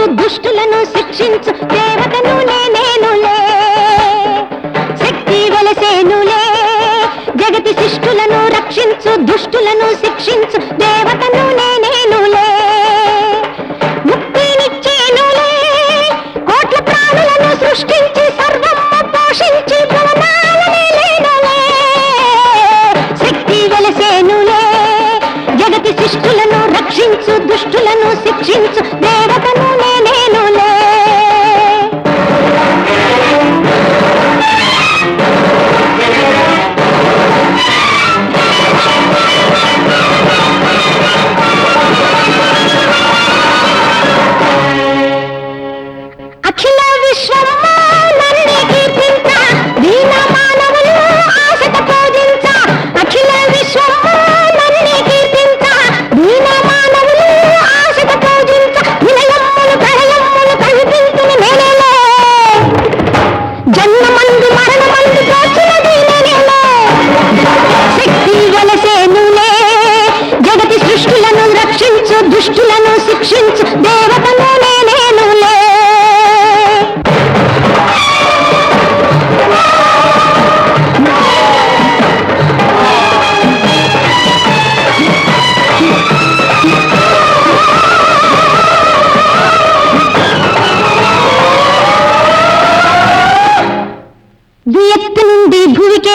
రక్షించు దుష్టులను శిక్షించు. దేవతను నేనేనులే శక్తి వెలసేనులే. జగతి శిష్టులను రక్షించు. దుష్టులను శిక్షించు. దేవతను నేనేనులే ముక్తినిచ్చేనులే. కోట్ల ప్రాణులను సృష్టించి సర్వము పోషించి శక్తి వెలసేనులే. జగతి శిష్టులను రక్షించు. దుష్టులను శిక్షించు. దేవతను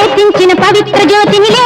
భూమికేసించిన పవిత్ర జ్యోతినిలే.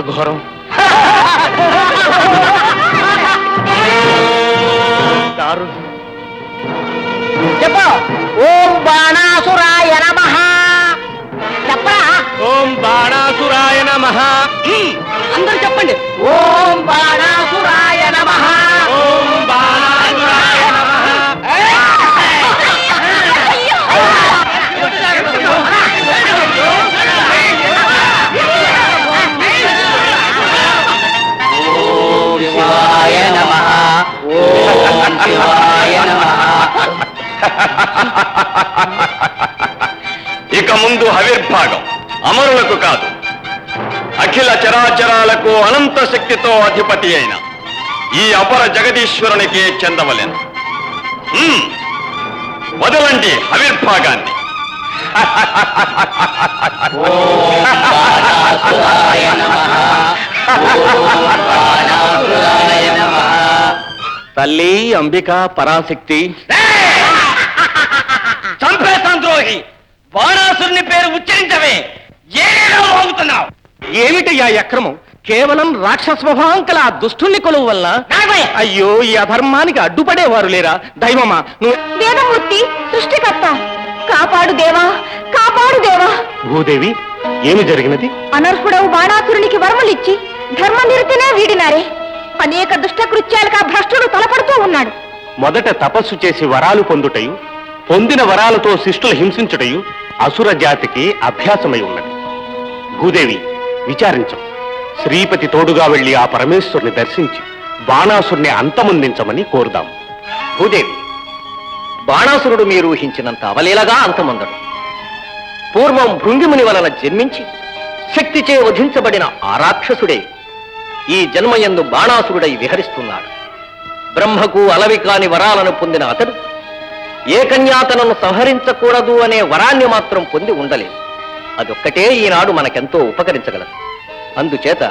ఎంత ఘోరం. దారుణం. చెప్పు. ఓం బాణాసురాయ నమ. చెప్పరా? ఓం బాణాసురాయ నమః. అందరూ చెప్పండి. ఓం బాణాసురాయ ఇక ముందు హవిర్భాగం అమరులకు కాదు. అఖిల చరాచరాలకు అనంత శక్తితో అధిపతి అయిన ఈ అపర జగదీశ్వరునికి చెందవలెను. వదలండి హవిర్భాగాన్ని తల్లి అంబిక పరాశక్తి. ద్రోహి బాణాసురుని పేరు ఉచ్చరించవే. మోగుతున్నావు ఏమిటయ్యా ఈ అక్రమం? కేవలం రాక్షస స్వభావం కల ఆ దుష్టుని కొలువు వల్ల అయ్యో ఈ అధర్మానికి అడ్డుపడేవారు లేరా? దైవమా నువ్వు వేదమూర్తి సృష్టికర్త. కాపాడు దేవా కాపాడు దేవా. భూదేవి ఏమి జరిగినది? అనర్హుడవు బాణాసురునికి వరములిచ్చి ధర్మనిరతినే వీడినారే. అనేక దుష్ట కృత్యాలకు ఆ భ్రష్టుడు తలపడుతూ ఉన్నాడు. మొదట తపస్సు చేసి వరాలు పొందుటయు పొందిన వరాలతో శిష్టులు హింసించటయు అసుర జాతికి అభ్యాసమై ఉన్నది. భూదేవి విచారించం. శ్రీపతి తోడుగా వెళ్ళి ఆ పరమేశ్వరుని దర్శించి బాణాసురుని అంతమొందించమని కోరుదాం. భూదేవి బాణాసురుడు మీరు ఊహించినంత అవలీలగా అంతమొందడు. పూర్వం భృంగిముని వలన జన్మించి శక్తిచే వధించబడిన ఆ రాక్షసుడే ఈ జన్మయందు బాణాసురుడై విహరిస్తున్నాడు. బ్రహ్మకు అలవి కాని వరాలను పొందిన అతడు ఏ కన్యాతనను సంహరించకూడదు అనే వరాన్ని మాత్రం పొంది ఉండలేదు. అదొక్కటే ఈనాడు మనకెంతో ఉపకరించగలదు. అందుచేత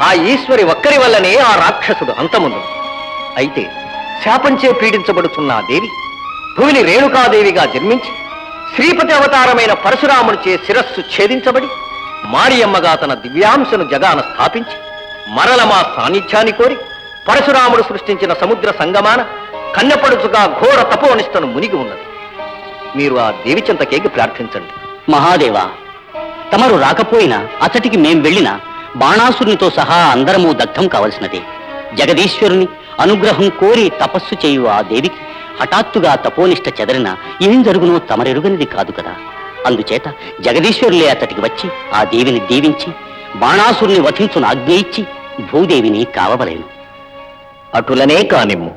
ఆ ఈశ్వరి ఒక్కరి వల్లనే ఆ రాక్షసుడు అంతముందు. అయితే శాపంచే పీడించబడుతున్న ఆ దేవి భూమిని రేణుకాదేవిగా జన్మించి శ్రీపతి అవతారమైన పరశురామునిచే శిరస్సు ఛేదించబడి మారియమ్మగా తన దివ్యాంశను జగాన స్థాపించి మరల మా సాన్నిధ్యాన్ని కోరి పరశురాముడు సృష్టించిన సముద్ర సంగమాన కన్నెపడుచుగా ఘోర తపోనిష్టను మునిగి ఉన్నది. మీరు ఆ దేవి చింతకేగి ప్రార్థించండి. మహాదేవా తమరు రాకపోయినా అతటికి మేం వెళ్ళినా బాణాసురునితో సహా అందరము దగ్ధం కావలసినదే. జగదీశ్వరుని అనుగ్రహం కోరి తపస్సు చేయు ఆ దేవికి హఠాత్తుగా తపోనిష్ట చెదరిన ఏం జరుగునో తమరెరుగనిది కాదు కదా. అందుచేత జగదీశ్వరులే అతటికి వచ్చి ఆ దేవిని దీవించి బాణాసురుని వధించును ఆజ్ఞ ఇచ్చి భూదేవిని కావవలేను. అటులనే కానిమ్ము.